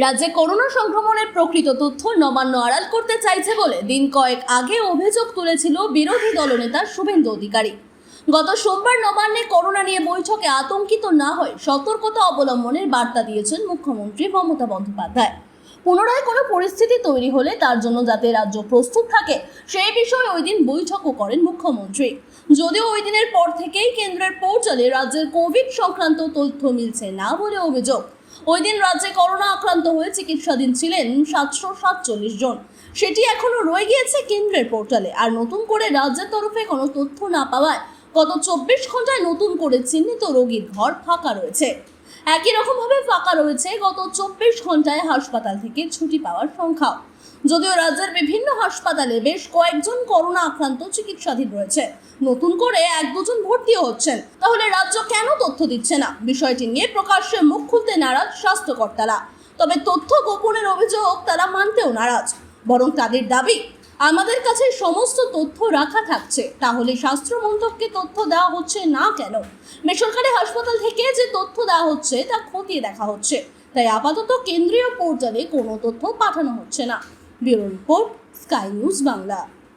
রাজ্যে করোনা সংক্রমণের প্রকৃত তথ্য নবান্ন আড়াল করতে চাইছে বলে দিন কয়েক আগে অভিযোগ তুলেছিল বিরোধী দলনেতা শুভেন্দু অধিকারী। গত সোমবার নবান্নে করোনা নিয়ে বৈঠকে আতঙ্কিত না হয়ে সতর্কতা অবলম্বনের বার্তা দিয়েছেন মুখ্যমন্ত্রী মমতা বন্দ্যোপাধ্যায়। পুনরায় কোনো পরিস্থিতি তৈরি হলে তার জন্য যাতে রাজ্য প্রস্তুত থাকে, সেই বিষয়ে ওই দিন বৈঠকও করেন মুখ্যমন্ত্রী। যদিও ওই দিনের পর থেকেই কেন্দ্রের পোর্টালে রাজ্যের কোভিড সংক্রান্ত তথ্য মিলছে না বলে অভিযোগ। ওই দিন রাজ্যে করোনা আক্রান্ত হয়ে চিকিৎসাধীন ছিলেন সাতশো সাতচল্লিশ জন। সেটি এখনও রয়ে গিয়েছে কেন্দ্রের পোর্টালে আর নতুন করে রাজ্যের তরফে কোনো তথ্য না পাওয়ায় গত চব্বিশ ঘন্টায় নতুন করে চিহ্নিত রোগীর ঘর ফাঁকা রয়েছে। একই রকমভাবে ফাঁকা রয়েছে গত চব্বিশ ঘন্টায় হাসপাতাল থেকে ছুটি পাওয়ার সংখ্যাও। যদিও রাজ্যের বিভিন্ন হাসপাতালে বেশ কয়েকজন করোনা আক্রান্ত চিকিৎসাধীন রয়েছে। নতুন করে এক দুজন ভর্তিও হচ্ছেন। তাহলে রাজ্য কেন তথ্য দিচ্ছে না? বিষয়টি নিয়ে প্রকাশ্যে মুখ খুলতে নারাজ স্বাস্থ্যকর্তারা। তবে তথ্য গোপনের অভিযোগ তারা মানতেও নারাজ। বরং তাদের দাবি আমাদের কাছে সমস্ত তথ্য রাখা থাকছে। তাহলে স্বাস্থ্য মন্ত্রককে তথ্য দেওয়া হচ্ছে না কেন? বেসরকারি হাসপাতাল থেকে যে তথ্য দেওয়া হচ্ছে, তা খতিয়ে দেখা হচ্ছে। তাই আপাতত কেন্দ্রীয় পর্যায়ে কোনো তথ্য পাঠানো হচ্ছে না। Bureau report, Sky News Bangla.